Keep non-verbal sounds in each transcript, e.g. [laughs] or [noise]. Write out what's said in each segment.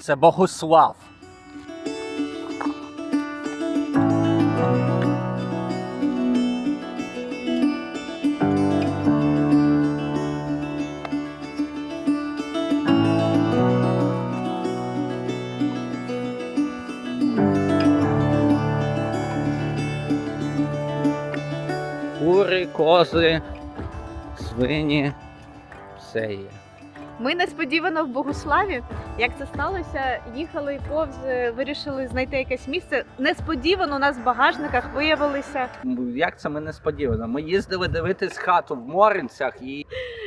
Це Богослав. Кури, кози, свині, все є. Ми несподівано в Богославі. Як це сталося? Їхали повз, е, вирішили знайти якесь місце. Несподівано у нас в багажниках виявилися. Як це ми несподівано? Ми їздили дивитись хату в Моринцях і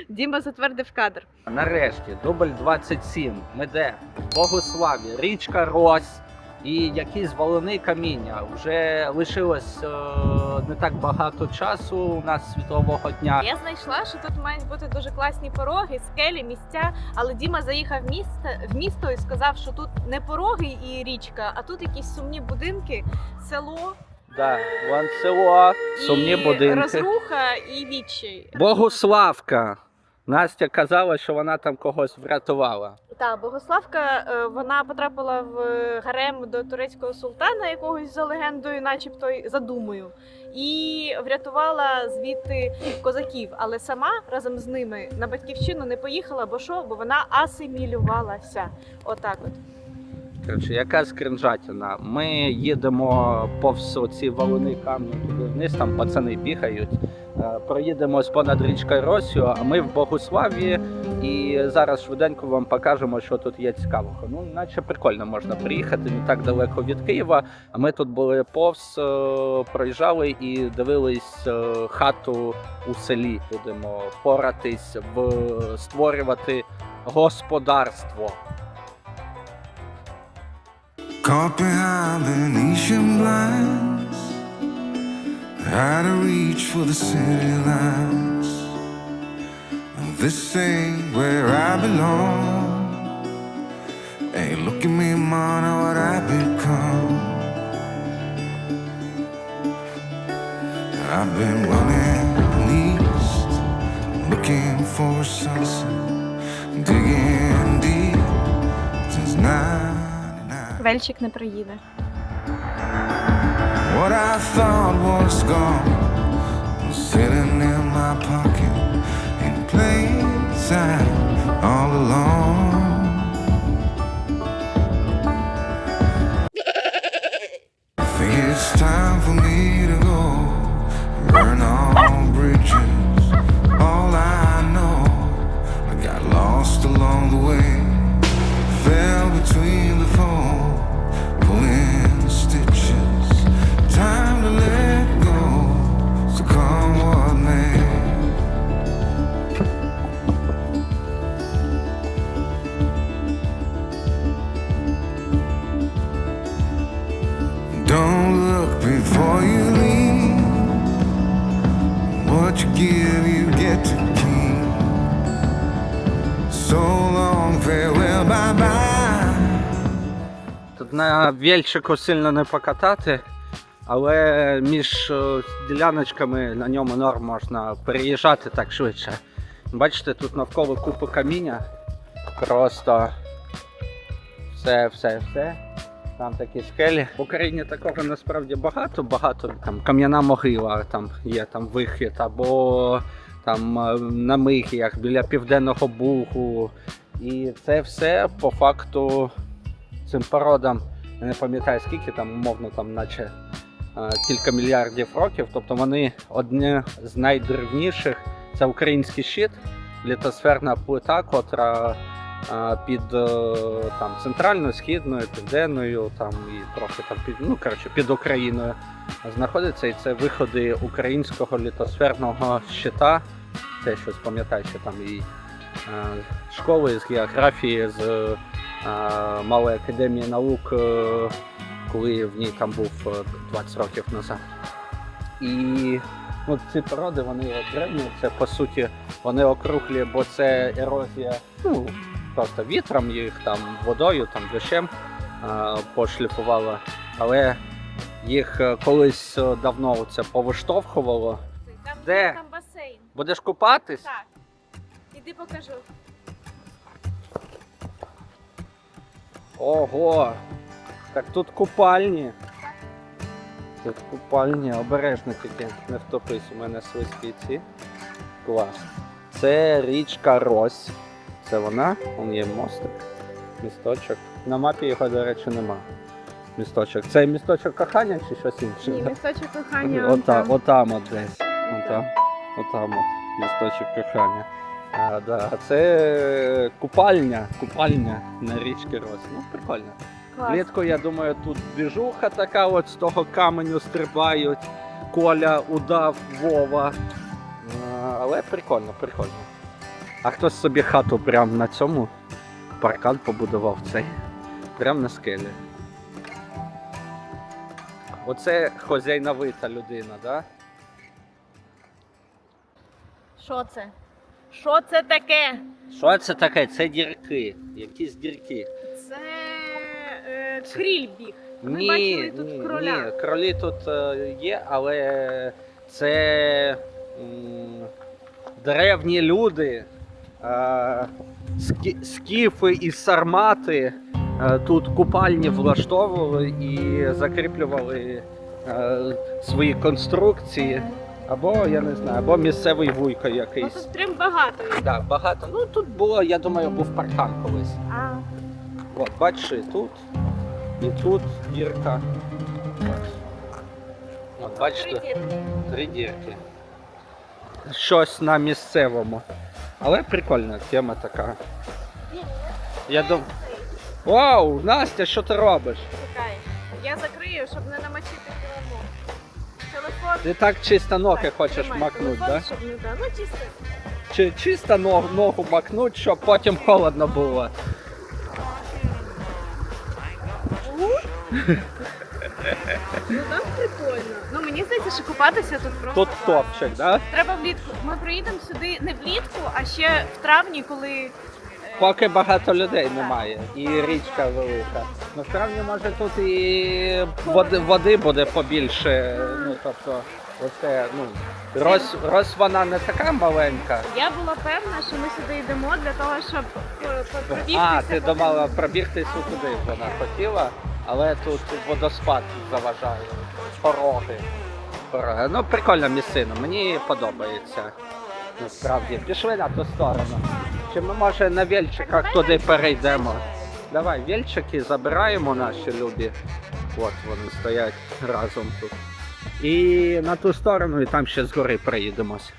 Діма затвердив кадр. нарешті дубль 27. Ми де? В Богославі, річка Рось і якісь валуни каміння. Вже лишилось е, не так багато часу у нас світлового дня. Я знайшла, що тут мають бути дуже класні пороги, скелі, місця. Але Діма заїхав в місто, в місто і сказав, що тут не пороги і річка, а тут якісь сумні будинки, село Да, вон село, сумні і будинки. розруха і відчай. Богославка. Настя казала, що вона там когось врятувала. Та Богославка е, вона потрапила в гарем до турецького султана, якогось за легендою, начебто й за і врятувала звідти козаків. Але сама разом з ними на батьківщину не поїхала, бо що? Бо вона асимілювалася. Отак, от Коротше, яка скринжатіна. Ми їдемо повз ці валуни камні туди вниз, там пацани бігають. Е, Проїдемо з понад річкою Росію, а ми в Богославі. І зараз швиденько вам покажемо, що тут є цікавого. Ну, наче прикольно можна приїхати не так далеко від Києва. А ми тут були повз, е, проїжджали і дивились е, хату у селі. Будемо поратись, в створювати господарство. Blinds, out of reach for the city lights. This ain't where I belong. Hey, look at me, man, what I've become. I've been running east, looking for a sunset, digging deep since 99. Вельчик не приїде. What I thought was gone was sitting in my pocket in plain sight all along. Look before you leave. What you give, you get to keep. So long, farewell, bye bye. Тут на вельчику сильно не покатати, але між е, діляночками на ньому норм можна переїжджати так швидше. Бачите, тут навколо купи каміння. Просто все, все, все. Там такі скелі. В Україні такого насправді багато, багато там кам'яна могила, там є там вихід, або там е, на михіях біля південного бугу. І це все по факту цим породам, я не пам'ятаю скільки там, умовно, там, наче е, кілька мільярдів років. Тобто вони одні з найдревніших. Це український щит, літосферна плита, котра під е, там, центральною, східною, південною, там і трохи там під, ну, коротше, під Україною знаходиться. І це виходи українського літосферного щита. Це щось пам'ятаю, що там і е, школи з географії, з е, Малої академії наук, коли в ній там був е, 20 років назад. І ну, ці породи вони древні, це по суті вони округлі, бо це ерозія ну, просто вітром їх там водою, там дощем е, пошліфувала. Але їх е, колись е, давно це повиштовхувало. Там, Де? там басейн. Будеш купатись? Так. Іди покажу. Ого! Так тут купальні. Тут купальні, обережно тільки не втопись, у мене слизькі ці. Клас. Це річка Рось. Це вона, он є мостик, місточок. На мапі його, до речі, нема. Місточок. Це місточок кохання чи щось інше? Ні, місточок кохання. Отам, отам от десь. Отам, отам от місточок кохання. А, да. а Це купальня, купальня на річці Рос. Ну, прикольно. Клас. Влітку, я думаю, тут двіжуха така, от з того каменю стрибають. Коля, удав, Вова. А, Але прикольно, прикольно. А хтось собі хату прямо на цьому паркан побудував цей. Прямо на скелі. Оце хозяйновита людина, да? Що це? Що це таке? Що це таке? Це дірки. Якісь дірки. Це е, кріль біг. Ми ні, бачили тут ні, кроля. ні, кролі тут е, є, але це м, древні люди, скіфи і сармати е, тут купальні влаштовували і закріплювали е, свої конструкції. Або я не знаю, або місцевий вуйко Ну, якийсь. тут прям багато. Так, багато. Ну тут було, я думаю, був паркан колись. А, От, бачиш, і тут, і тут дірка. От, бачите, три дірки. Щось на місцевому. Але прикольна тема така. Я дум... Вау, Настя, що ти робиш? Чекай. Я закрию, щоб не намочити килимок. Телефон. Ти так чисто ноги хочеш макнути, щоб не да. Ну чисто. Чи чисто ногу, ногу макнуть, щоб потім холодно було. Ну так прикольно. Ну мені здається, що купатися тут просто. Тут топчик? Да? Треба влітку. Ми приїдемо сюди не влітку, а ще в травні, коли. е, Поки багато людей немає і річка велика. Насправді може тут і води, води буде побільше. Ну тобто, оце, ну роз, роз вона не така маленька. Я була певна, що ми сюди йдемо для того, щоб е, пробігтися. А, ти по думала цьому. пробігтися туди вона хотіла, але тут водоспад заважає. Пороги. Пороги. Ну, прикольна місцина, мені подобається. Насправді. Пішли на ту сторону. Чи ми може на вельчиках туди перейдемо? Давай, вельчики забираємо наші любі. От вони стоять разом тут. І на ту сторону, і там ще згори проїдемось.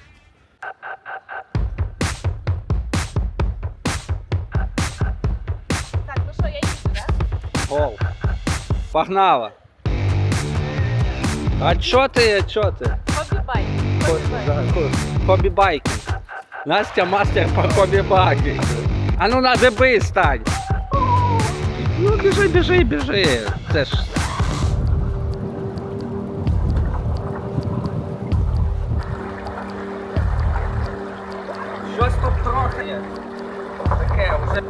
Так, ну що, я їду, так? Оу. Погнала. А чо ти, чо ти? Хобі-байк. Хобі байкінг. Настя мастер по хобі байкінгу. А ну на деби стань. Ну біжи, біжи, біжи. Це ж. Щось тут трохи. Таке вже.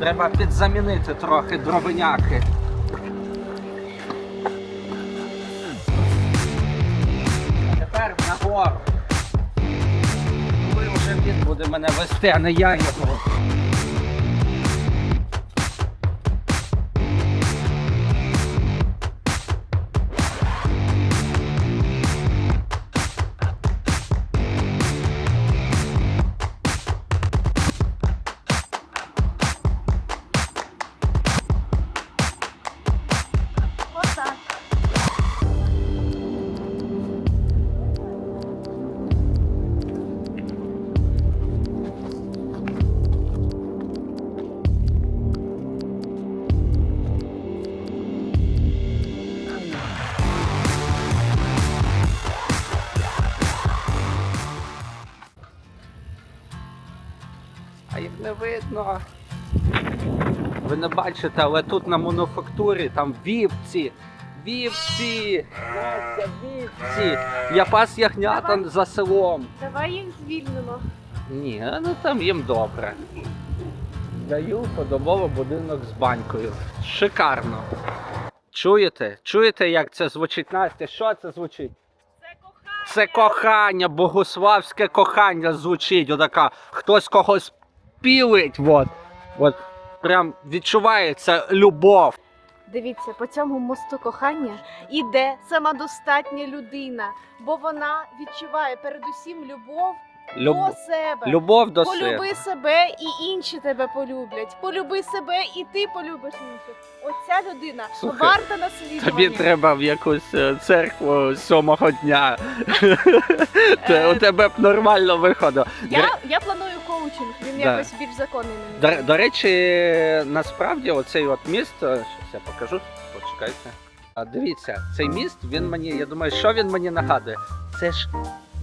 Треба підзамінити трохи дровиняки. Буде мене вести, а не я його. Видно. Ви не бачите, але тут на мануфактурі там вівці. Вівці! Настя, вівці! Я пас ягнята Давай. за селом. Давай їх звільнимо. Ні, ну там їм добре. Даю подобово будинок з банькою. Шикарно. Чуєте? Чуєте, як це звучить Настя? Що це звучить? Це кохання. Це кохання, богославське кохання звучить. Отака. Хтось когось пілить. От. От. прям відчувається любов. Дивіться, по цьому мосту кохання іде самодостатня людина, бо вона відчуває передусім любов Люб... до себе. Любов до Полюби себе. себе і інші тебе полюблять. Полюби себе і ти полюбиш інших. Оця людина Слухай, варта наслідування. Тобі треба в якусь е, церкву сьомого дня. [laughs] Те- У тебе б нормально виходило. До Я, я планую коучинг, він Да. якось більш законний. мені До, до речі, насправді оцей от міст, зараз я покажу, почекайте. А дивіться, цей міст, він мені, я думаю, що він мені нагадує? Це ж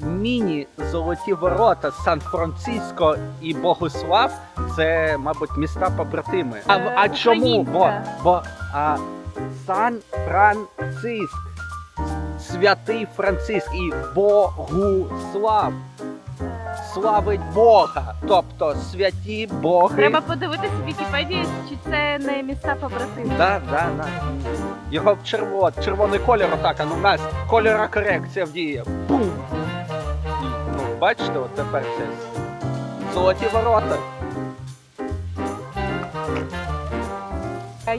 міні-золоті ворота Сан-Франциско і Богослав. Це, мабуть, міста побратими. А, в- а Е, чому? Бо, бо а, Сан-Франциск, святий Франциск і Богуслав. Славить Бога, тобто святі Боги. Треба подивитися в Вікіпедії, чи це не міста побратими. Да, да, да. Його в червон, червоний кольор отак, а ну в нас кольора корекція вдіє. Бум! Бачите, от тепер це золоті ворота.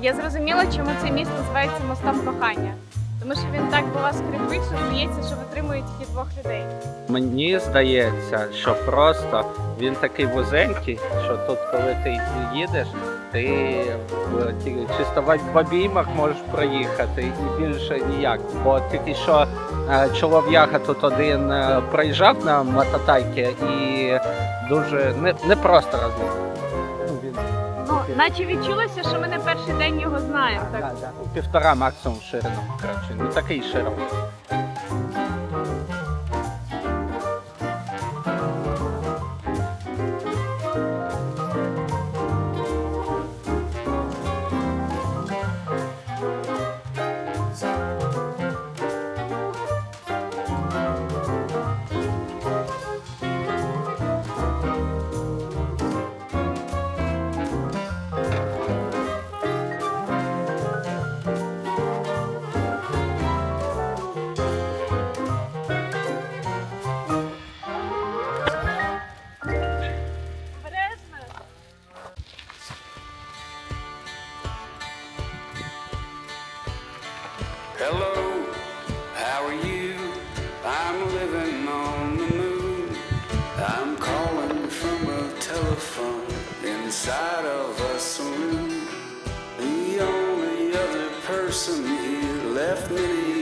Я зрозуміла, чому це місто називається мостом кохання. Тому що він так би вас скріпив, що здається, що витримує тільки двох людей. Мені здається, що просто він такий вузенький, що тут, коли ти їдеш, ти чисто в обіймах можеш проїхати і більше ніяк. Бо тільки що е, чолов'яга тут один е, проїжджав на мототайки і дуже не, не просто розмовляв. Ну, Ну, наче відчулося, що ми не перший день його знаємо. Так. да, да. півтора максимум ширину. Коротше, не такий широкий. Hello, how are you? I'm living on the moon. I'm calling from a telephone inside of a saloon. The only other person here left many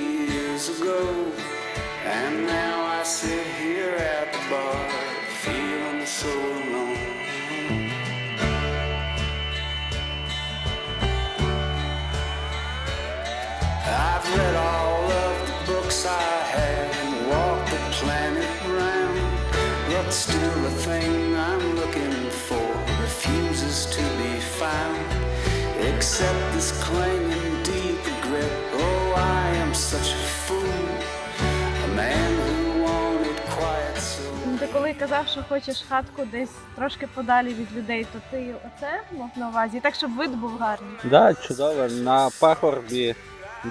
I've read all of the books I had and walked the planet round. But still, the thing I'm looking for refuses to be found. Except this clanging deep regret. Oh, I am such a fool. A man who wanted quiet so. Ну, Ти коли казав, що хочеш хатку десь трошки подалі від людей, то ти оце мав на увазі, так щоб вид був гарний. Да, чудово. На пагорбі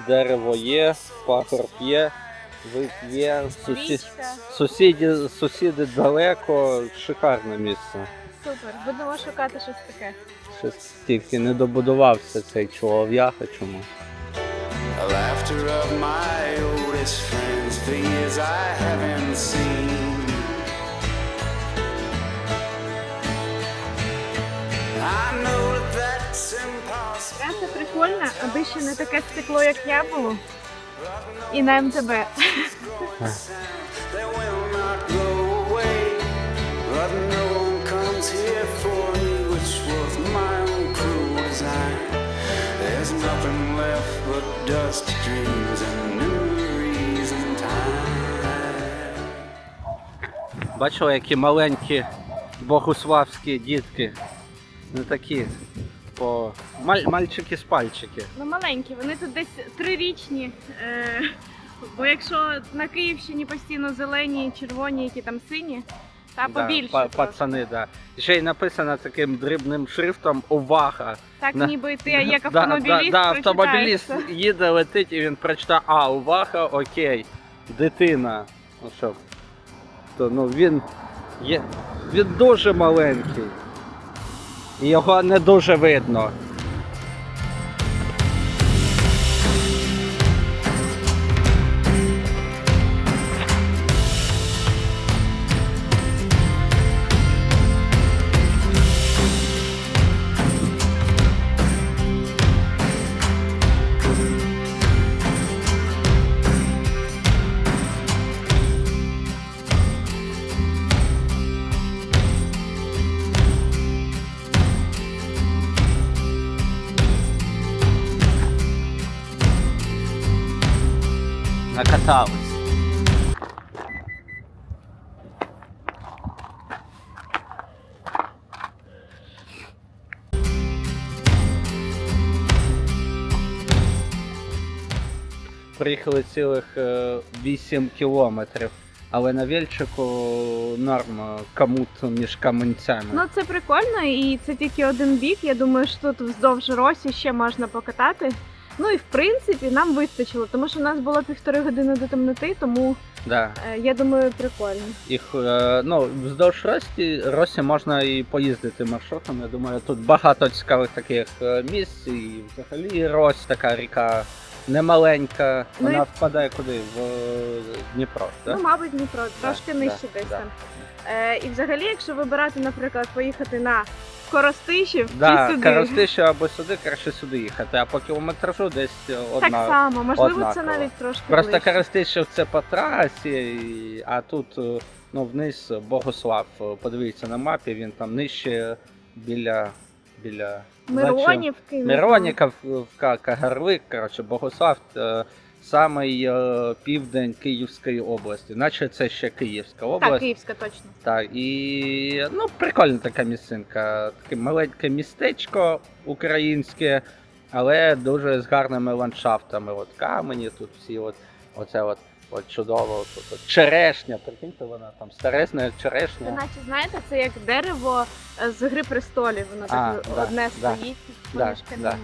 дерево є, пагорб є, вид є, сусід, сусіді, сусіди, сусіди далеко, шикарне місце. Супер, будемо шукати щось таке. Щось тільки не добудувався цей чолов'яха чому. Laughter of my oldest friends, years I haven't seen. Траса прикольна, аби ще не таке стекло, як я було. І на МТБ. There's nothing left but dust dreams and memories and time. Бачили, які маленькі богуславські дітки. Не такі. По... Маль... Мальчики з пальчики. Ну маленькі, вони тут десь трирічні. Е, бо якщо на Київщині постійно зелені, червоні, які там сині, та Да, побільше. па- просто. пацани, да. Ще й написано таким дрібним шрифтом увага. Так на- ніби ти як [laughs] Да, автомобіліст. да, да, автомобіліст прочитаєш. їде, летить і він прочитає, а, увага, окей, дитина. Ну що, то, ну, він, є, він дуже маленький. Його не дуже видно. Накатались. Приїхали цілих е, 8 кілометрів, але на Вельчику норм е, комут між каменцями. Ну це прикольно, і це тільки один бік. Я думаю, що тут вздовж Росі ще можна покатати. Ну і в принципі нам вистачило, тому що в нас було півтори години до темноти, тому Да. е, я думаю, прикольно. Їх, е, ну, вздовж Рості, Росі можна і поїздити маршрутом. Я думаю, тут багато цікавих таких е, місць, і взагалі Рось така ріка немаленька. Ну, Вона і- впадає куди? В е, Дніпро, так? Ну, мабуть, Дніпро, трошки Да, нижче да, десь да. там. Е, і взагалі, якщо вибирати, наприклад, поїхати на Коростишів Да, чи сюди, Коростище або сюди, краще сюди їхати, а по кілометражу десь е, так одна. само, можливо, це навіть трошки Просто ближче. Коростишів це по трасі, а тут е, ну, вниз Богослав. Е, Подивіться на мапі, він там нижче біля. біля Миронівки. не Мироніка, Кагарлик, коротше, Богослав, е, самий е, південь Київської області, наче це ще Київська область. Так, Київська точно. Так, і ну, прикольна така місцинка. Таке маленьке містечко українське, але дуже з гарними ландшафтами. От камені тут всі, от, оце от, от чудово. Тут, от, черешня, прикиньте, вона там старезна Це черешня. наче, знаєте, це як дерево е, з гри престолів, воно А, так да, одне да. стоїть, Да, да.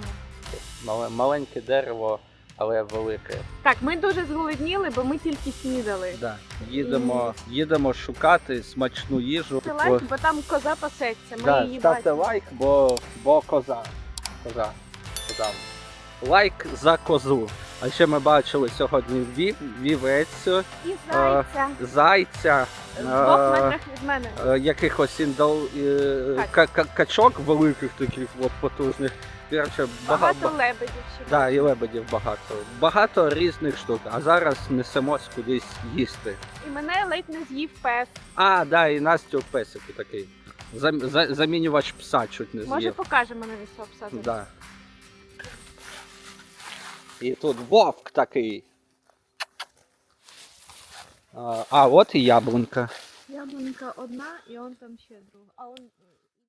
Мале- Маленьке дерево, але велике. Так, ми дуже зголодніли, бо ми тільки снідали. Да. Їдемо, їдемо шукати смачну їжу. Це лайк, бо там коза пасеться, ми Да, її ставте бачимо. лайк, бо, бо коза. Коза. Коза. Лайк за козу. А ще ми бачили сьогодні вів, вівець, І зайця. зайця, З двох е, метрах від мене. е, якихось індол, е, ка- ка- качок великих таких от потужних. Коротше, бага- Багато ба- лебедів ще. Да, і лебедів багато. Багато різних штук. А зараз несемось кудись їсти. І мене ледь не з'їв пес. А, да, і Настю песику такий. Зам- за- замінювач пса чуть не Може з'їв. покажемо навіть цього пса. тоді? Да. І тут вовк такий. А, а от і яблунка. Яблунка одна, і он там ще друга. А он